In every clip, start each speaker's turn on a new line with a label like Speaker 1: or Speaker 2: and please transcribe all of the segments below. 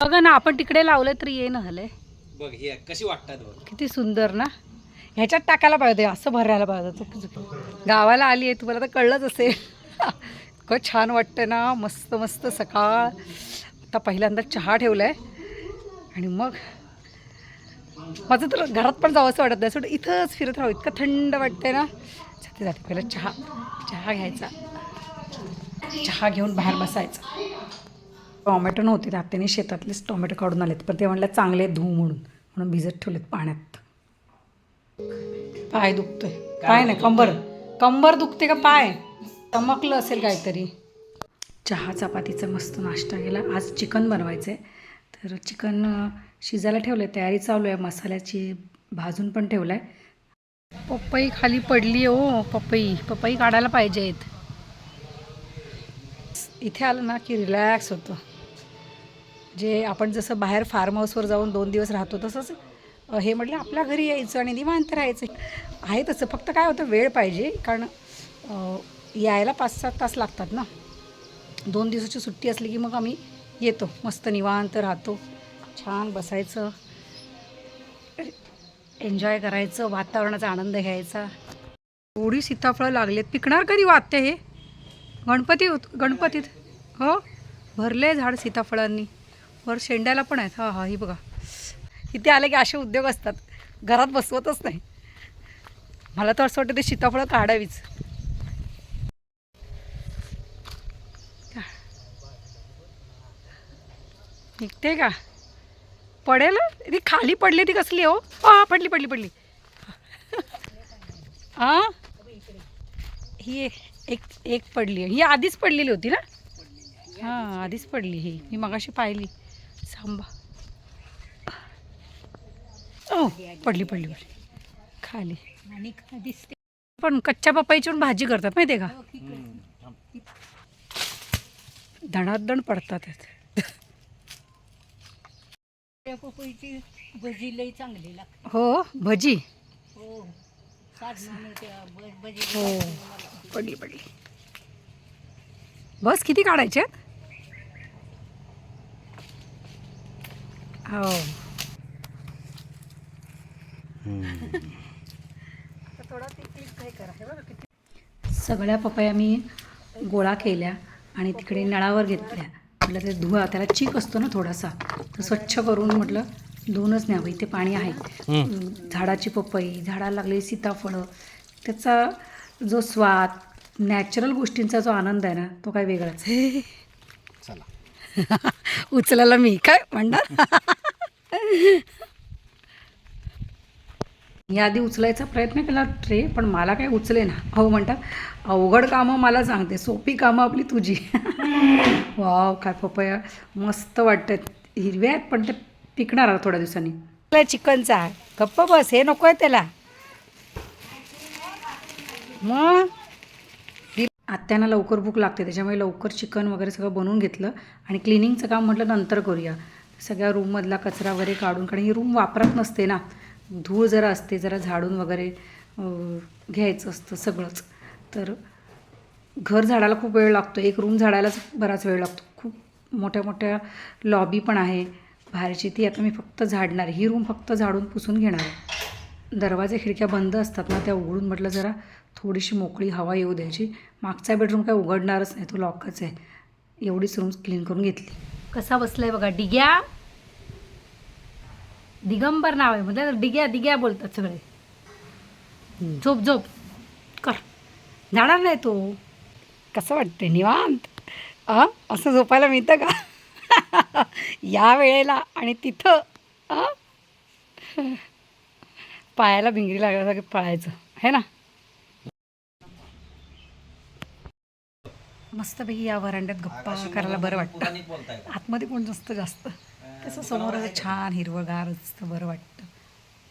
Speaker 1: बघा
Speaker 2: ना आपण तिकडे लावलं तरी ये ना झालंय
Speaker 1: बघ हे कशी वाटतात बघ.
Speaker 2: किती सुंदर ना? ह्याच्यात टाकायला पाहिजे असं भरायला पाहिजे चुकी चुकी. गावाला आली आहे तुम्हाला तर कळलंच असेल. इतकं छान वाटतं ना मस्त मस्त सकाळ. आता पहिल्यांदा चहा ठेवला आहे आणि मग माझं तर घरात पण जावं असं वाटत नाही. सोडं इथंच फिरत राहू इतकं थंड वाटतंय ना. जाते जाते. पहिलं चहा चहा घ्यायचा. चहा घेऊन बाहेर बसायचा. टॉमॅटो नव्हते आत्याने शेतातलेच टॉमॅटो काढून आलेत. पण ते म्हणलं चांगले धू म्हणून. म्हणून भिजत ठेवलेत पाण्यात. पाय दुखतोय. पाय नाही कंबर. कंबर दुखते का पाय? चमकलं असेल काहीतरी. चहा चपातीचा मस्त नाश्ता केला. आज चिकन बनवायचं आहे तर चिकन शिजायला ठेवलं आहे तयारी चालू आहे. मसाल्याची भाजून पण ठेवलं आहे पपई खाली पडली हो पपई. पपई काढायला पाहिजेत. इथे आलं ना की रिलॅक्स होतं. जे आपण जसं बाहेर फार्म हाऊसवर जाऊन दोन दिवस राहतो तसंच हे म्हटलं आपल्या घरी यायचं आणि निवांत राहायचं. आहे तसं. फक्त काय होतं वेळ पाहिजे कारण यायला पाच सात तास लागतात ना. दोन दिवसाची सुट्टी असली की मग आम्ही येतो. मस्त निवांत राहतो. छान बसायचं. एन्जॉय करायचं. वातावरणाचा आनंद घ्यायचा. एवढी सीताफळं लागलेत. पिकणार कधी वाटते हे? गणपती होत गणपतीत. हो? भरले झाड सीताफळांनी. वर शेंड्याला पण आहेत. हा हा ही बघा. इथे आले की असे उद्योग असतात. घरात बसवतच नाही. मला तर असं वाटतं ते सीताफळं काढावीच. निघते का? पडेल? ती खाली पडली ती कसली हो? हा पडली पडली पडली. हां ही एक एक एक पडली. ही आधीच पडलेली होती ना? हां आधीच पडली ही. मी मगाशी पाहिली. सांबा ओ पडली पडली पडली. खाली.
Speaker 3: आणि दिसते.
Speaker 2: पण कच्च्या पपईची पण भाजी करतात माहिती आहे. का धडाधड पडतात आहेत.
Speaker 3: त्या पपईची भजी लई चांगली लागते.
Speaker 2: हो भजी?
Speaker 3: हो.
Speaker 2: हो पडली पडली. बस किती काढायचे? हो. सगळ्या पपया मी गोळा केल्या आणि तिकडे नळावर घेतल्या. म्हटलं ते धुवा त्याला चीक असतो ना थोडासा तर स्वच्छ करून म्हटलं धुवूनच न्यावं. इथे पाणी आहे. झाडाची पपई झाडाला लागलेली सीताफळं त्याचा जो स्वाद नॅचरल गोष्टींचा जो आनंद आहे ना तो काय वेगळाच आहे.
Speaker 1: चला.
Speaker 2: उचलायला मी. काय म्हणणार? याआधी उचलायचा प्रयत्न केला ट्रे पण मला काय उचले ना. हो म्हणतात अवघड कामं मला सांगते सोपी कामं आपली तुझी. वाव काय पपया मस्त वाटतात हिरव्या आहेत पण ते पिकणार थोड्या दिवसांनी. चिकनचा गप्प बस हे नको आहे त्याला. मग? आत्यांना लवकर भूक लागते त्याच्यामुळे लवकर चिकन वगैरे सगळं बनवून घेतलं आणि क्लिनिंगचं काम म्हटलं नंतर करूया. सगळ्या रूममधला कचरा वगैरे काढून कारण ही रूम वापरत नसते ना. धूळ जरा असते जरा झाडून वगैरे घ्यायचं असतं सगळंच. तर घर झाडाला खूप वेळ लागतो. एक रूम झाडायलाच बराच वेळ लागतो. खूप मोठ्या मोठ्या लॉबी पण आहे. बाहेरची ती आता मी फक्त झाडणार. ही रूम फक्त झाडून पुसून घेणार आहे. दरवाजे खिडक्या बंद असतात ना त्या उघडून म्हटलं जरा थोडीशी मोकळी हवा येऊ द्यायची. मागचा बेडरूम काय उघडणारच नाही तो लॉकच आहे. एवढीच रूम क्लीन करून घेतली. कसा बसलाय बघा डिग्या? दिगंबर नाव आहे म्हणजे डिग्या दिग्या बोलतात सगळे. झोप झोप. कर. जाणार नाही तो. कसं वाटते निवांत. आ असं झोपायला मिळतं का? या वेळेला आणि तिथं. आ पायाला भिंगरी लागल्यासारखं पळायचं है ना? मस्तपैकी या वरांड्यात गप्पा करायला बरं वाटतं. आतमध्ये कोण नसतं जास्त? कसं समोर असं छान हिरवंगार असतं बरं वाटतं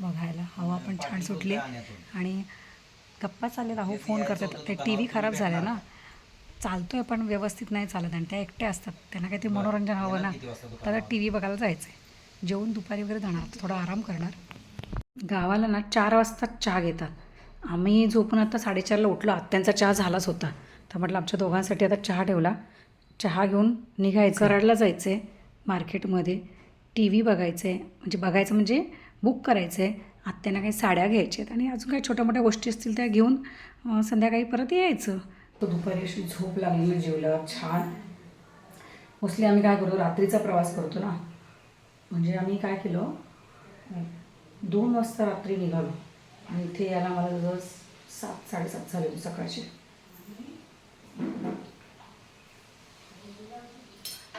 Speaker 2: बघायला. हवा पण छान सुटली. आणि गप्पा चाललेत अहो फोन करतात. ते टी व्ही खराब झाला ना. चालतोय पण व्यवस्थित नाही चालत आणि त्या एकट्या असतात. त्यांना काही ते मनोरंजन हवं ना. तर टी व्ही बघायला जायचं आहे जेवून दुपारी वगैरे जाणार. थोडा आराम करणार. गावाला ना चार वाजता चहा घेतात. आम्ही झोपून आता साडेचारला उठलो. आत्यांचा चहा झालाच होता. तर म्हटलं आमच्या दोघांसाठी आता चहा ठेवला. चहा घेऊन निघायचं कराडला जायचं आहे मार्केटमध्ये. टी व्ही बघायचं आहे म्हणजे बघायचं म्हणजे बुक करायचं आहे आत्यांना काही साड्या घ्यायच्या आहेत आणि अजून काही छोट्या मोठ्या गोष्टी असतील त्या घेऊन संध्याकाळी परत यायचं. तो दुपारी अशी झोप लागलेली जेवला छान. मोस्टली आम्ही काय करतो रात्रीचा प्रवास करतो ना. म्हणजे आम्ही काय केलं दोन वाजता रात्री निघालो. आणि इथे यायला मला जवळ सात साडेसात झाले होते सकाळचे.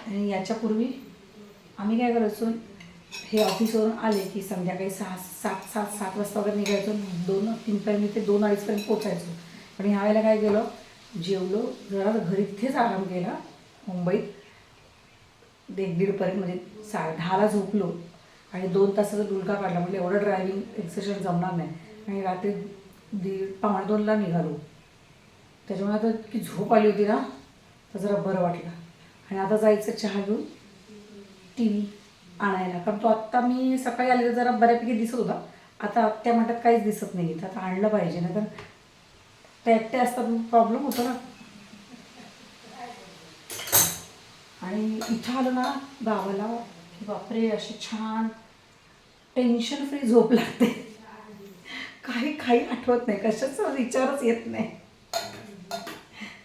Speaker 2: आणि याच्यापूर्वी आम्ही काय करायचो हे ऑफिसवरून आले की संध्याकाळी सहा सात सात सात वाजता वगैरे निघायचो. दोन तीनपर्यंत ते दोन अडीचपर्यंत पोचायचो पण ह्या वेळेला काय केलं जेवलो जरा घरी इथेच आराम केला मुंबईत. एक दीडपर्यंत म्हणजे सा दहाला झोपलो. आणि दोन तासाचा डुलका काढला. म्हणजे एवढं ड्रायव्हिंग एक्सरसाइज जमणार नाही. आणि रात्री दीड पावणे दोनला निघालो. त्याच्यामुळे आता की झोप आली होती ना तर जरा बरं वाटलं. आणि आता जायचं चहा घेऊन टी व्ही आणायला. कारण तो आत्ता मी सकाळी आले तर जरा बऱ्यापैकी दिसत होता. आता आत्या म्हणतात काहीच दिसत नाही तर आता आणलं पाहिजे. ना तर त्या एकट्या असतात प्रॉब्लेम होतो ना. आणि इथं आलं ना गावाला की बापरे अशी छान टेन्शन फ्री झोप लागते. काही काही आठवत नाही. कशाचा विचारच येत नाही.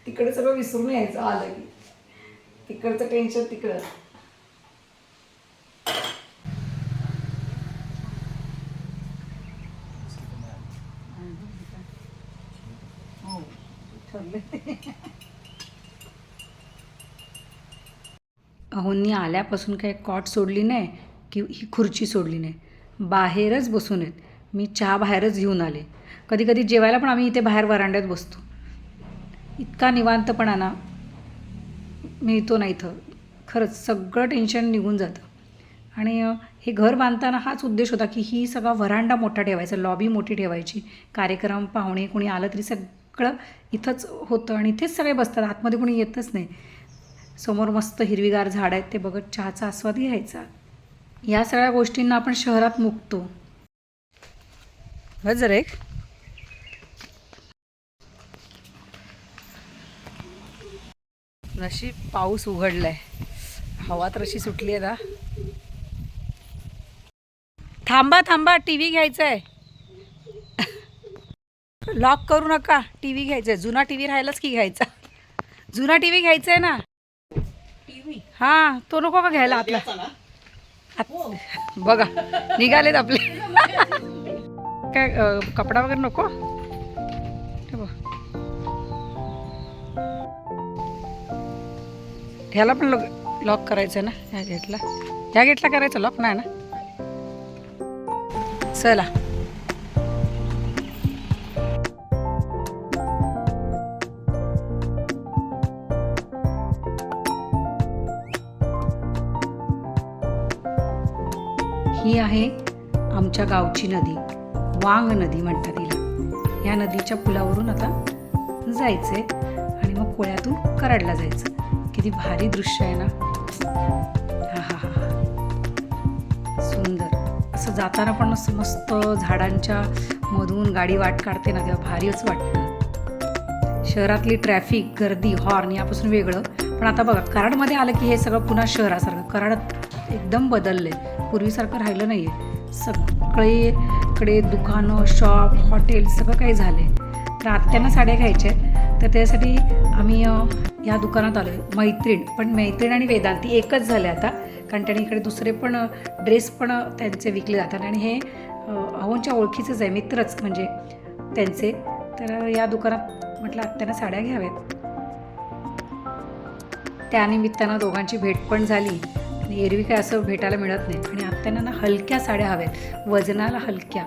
Speaker 2: तिकडे सगळं विसरून यायचं आलं की. तिकडचं टेन्शन तिकडं हो ठरले अहोंनी आल्यापासून काही कॉट सोडली नाही की ही खुर्ची सोडली नाही? बाहेरच बसून आहेत. मी चहा बाहेरच घेऊन आले. कधी कधी जेवायला पण आम्ही इथे बाहेर वरांड्यात बसतो. इतका निवांतपणा ना मिळतो ना इथं. खरंच सगळं टेन्शन निघून जातं. आणि हे घर बांधताना हाच उद्देश होता की ही सगळा व्हरांडा मोठा ठेवायचा लॉबी मोठी ठेवायची. कार्यक्रम पाहुणे कोणी आलं तरी सग सगळं इथंच होतं आणि इथेच सगळे बसतात. आतमध्ये कोणी येतच नाही. समोर मस्त हिरवीगार झाड आहेत ते बघत चहाचा आस्वाद घ्यायचा. या सगळ्या गोष्टींना आपण शहरात मुकतो. जर एक. नशीब पाऊस उघडलाय. हवा तर अशी सुटली आहे ना. थांबा थांबा टी व्ही घ्यायचा आहे लॉक करू नका. टी व्ही घ्यायचा आहे जुना टी व्ही राहिलाच की घ्यायचा. जुना टी व्ही घ्यायचा आहे ना हां तो नको का घ्यायला आपला? बघा निघालेत आपले. काय कपडा वगैरे नको. ह्याला पण लॉक लॉक करायचं ना? ह्या गेटला. ह्या गेटला करायचं लॉक नाही ना? चला. ही आहे आमच्या गावची नदी. वांग नदी म्हणतात तिला या नदीच्या पुलावरून आता जायचंय आणि मग कोळ्यातून कराडला जायचं. किती भारी दृश्य आहे ना. हा हा हा हा सुंदर. असं जाताना पण असं मस्त झाडांच्या मधून गाडी वाट काढते ना तेव्हा भारीच वाटतं. शहरातली ट्रॅफिक गर्दी हॉर्न यापासून वेगळं. पण आता बघा कराडमध्ये आलं की हे सगळं पुन्हा शहरासारखं. कराडात एकदम बदललं. आहे पूर्वीसारखं राहिलं नाही आहे सगळीकडे दुकानं शॉप हॉटेल सगळं काही झालं आहे तर आत्यांना साड्या घ्यायच्या आहेत तर त्यासाठी आम्ही ह्या या दुकानात आलो आहे मैत्रीण. पण मैत्रीण आणि वेदांती एकच झाले आता. कारण त्यांनी इकडे दुसरे पण ड्रेस पण त्यांचे विकले जातात. आणि हे अहोंच्या ओळखीचंच आहे. मित्रच म्हणजे त्यांचे. तर या दुकानात म्हटलं आत्यांना साड्या घ्याव्यात. त्यानिमित्तानं दोघांची भेट पण झाली. आणि एरवी काय असं भेटायला मिळत नाही. आणि आत्यांना ना हलक्या साड्या हव्यात. वजनाला हलक्या.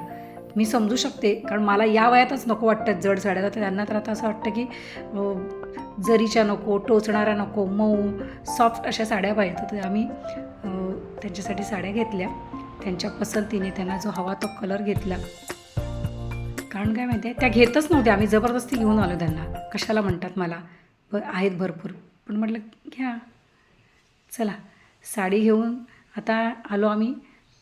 Speaker 2: मी समजू शकते कारण मला या वयातच नको वाटतात जड साड्या. तर त्यांना तर आता असं वाटतं की जरीच्या नको टोचणाऱ्या नको मऊ सॉफ्ट अशा साड्या पाहिजेत. तर आम्ही त्यांच्यासाठी साड्या घेतल्या. त्यांच्या पसंतीने त्यांना जो हवा तो कलर घेतला. कारण काय माहिती आहे त्या घेतच नव्हत्या. आम्ही जबरदस्ती घेऊन आलो त्यांना. कशाला म्हणतात मला? ब आहेत भरपूर. पण म्हटलं घ्या. चला. साडी घेऊन आता आलो आम्ही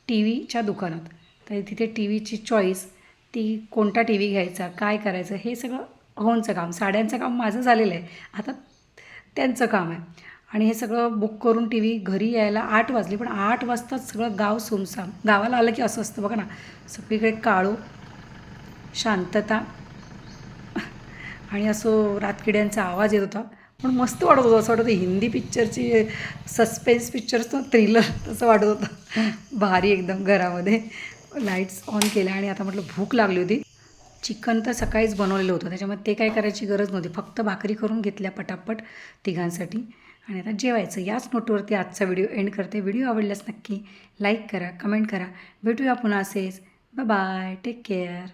Speaker 2: टी व्हीच्या दुकानात. तर तिथे टी व्हीची चॉईस ती कोणता टी व्ही घ्यायचा काय करायचं हे सगळं अहोंचं काम साड्यांचं काम माझं झालेलं आहे. आता त्यांचं काम आहे. आणि हे सगळं बुक करून टी व्ही घरी यायला आठ वाजली पण आठ वाजताच सगळं गाव सुमसाम गावाला आलं की असं असतं बघा ना. सगळीकडे काळो शांतता आणि असं रातकिड्यांचा आवाज येत होता. पण मस्त वाटत होतं. असं वाटत होतं हिंदी पिक्चरची सस्पेन्स पिक्चरचं थ्रिलर तसं वाटत होतं. भारी एकदम घरामध्ये. लाईट्स ऑन केल्या आणि आता म्हटलं भूक लागली होती. चिकन तर सकाळीच बनवलेलं होतं. त्याच्यामुळे ते काय करायची गरज नव्हती. फक्त भाकरी करून घेतल्या पटापट तिघांसाठी. आणि आता जेवायचं. याच नोटवरती आजचा व्हिडिओ एंड करते. व्हिडिओ आवडल्यास नक्की लाईक करा कमेंट करा. भेटूया पुन्हा असेच. Bye take care